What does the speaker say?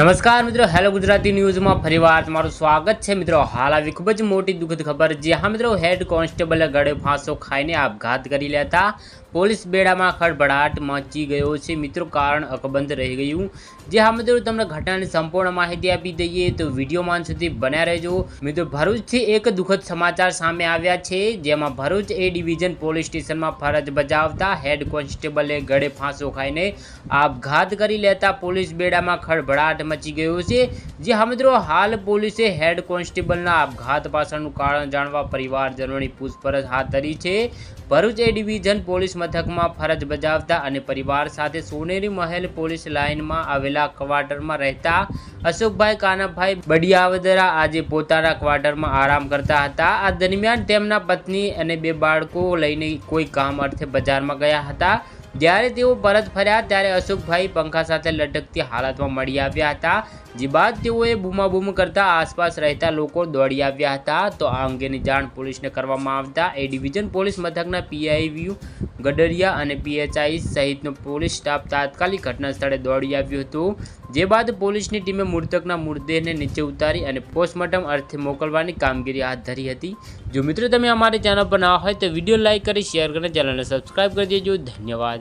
નમસ્કાર મિત્રો, હેલો ગુજરાતી ન્યૂઝમાં ફરીવાર તમારું સ્વાગત છે. મિત્રો, હાલ આવી ખૂબ જ મોટી દુઃખદ ખબર જે હા મિત્રો હેડ કોન્સ્ટેબલે ગળે ફાંસો ખાઈને આપઘાત કરી લેતા પોલીસ બેડામાં ખળભળાટ મચી ગયો છે. મિત્રો, કારણ અકબંધ રહી ગયું. જે હા, મિત્રો, તમને ઘટનાની સંપૂર્ણ માહિતી આપી દઈએ તો વિડીયોમાં સુધી બન્યા રહેજો. મિત્રો, ભરૂચથી એક દુઃખદ સમાચાર સામે આવ્યા છે. જેમાં ભરૂચ એ ડિવિઝન પોલીસ સ્ટેશનમાં ફરજ બજાવતા હેડ કોન્સ્ટેબલે ગળે ફાંસો ખાઈને આપઘાત કરી લેતા પોલીસ બેડામાં ખળભળાટ મચી ગયો છે. જે હા, મિત્રો, હાલ પોલીસે હેડ કોન્સ્ટેબલના આપઘાત પાછળનું કારણ જાણવા પરિવારજનોની પૂછપરછ હાથ ધરી છે. ભરૂચ એ ડિવિઝન પોલીસ મથકમાં ફરજ બજાવતા અને પરિવાર સાથે સોનેરી મહેલ પોલીસ લાઇનમાં આવેલા ક્વાર્ટરમાં રહેતા અશોકભાઈ કાનાભાઈ બડિયાવદરા આજે પોતાના ક્વાર્ટરમાં આરામ કરતા હતા. આ દરમિયાન તેમના પત્ની અને બે બાળકો લઈને કોઈ કામ અર્થે બજારમાં ગયા હતા. જ્યારે તેઓ પરત ફર્યા ત્યારે અશોકભાઈ પંખા સાથે લટકતી હાલતમાં મળી આવ્યા હતા. જે બાદ તેઓએ બૂમાબૂમ કરતા આસપાસ રહેતા લોકો દોડી આવ્યા હતા. તો આ અંગેની જાણ પોલીસને કરવામાં આવતા એ ડિવિઝન પોલીસ મથકના પીઆઈ વ્યુ ગડરિયા અને પીએચઆઈ સહિતનો પોલીસ સ્ટાફ તાત્કાલિક ઘટના સ્થળે દોડી આવ્યું હતું, જે બાદ પોલીસની ટીમે મૃતકના મૃતદેહને નીચે ઉતારી અને પોસ્ટમોર્ટમ અર્થે મોકલવાની કામગીરી હાથ ધરી હતી. જો મિત્રો તમે અમારી ચેનલ પર ના હોય તો વીડિયો લાઇક કરી, શેર કરીને ચેનલને સબસ્ક્રાઇબ કરી દેજો. ધન્યવાદ.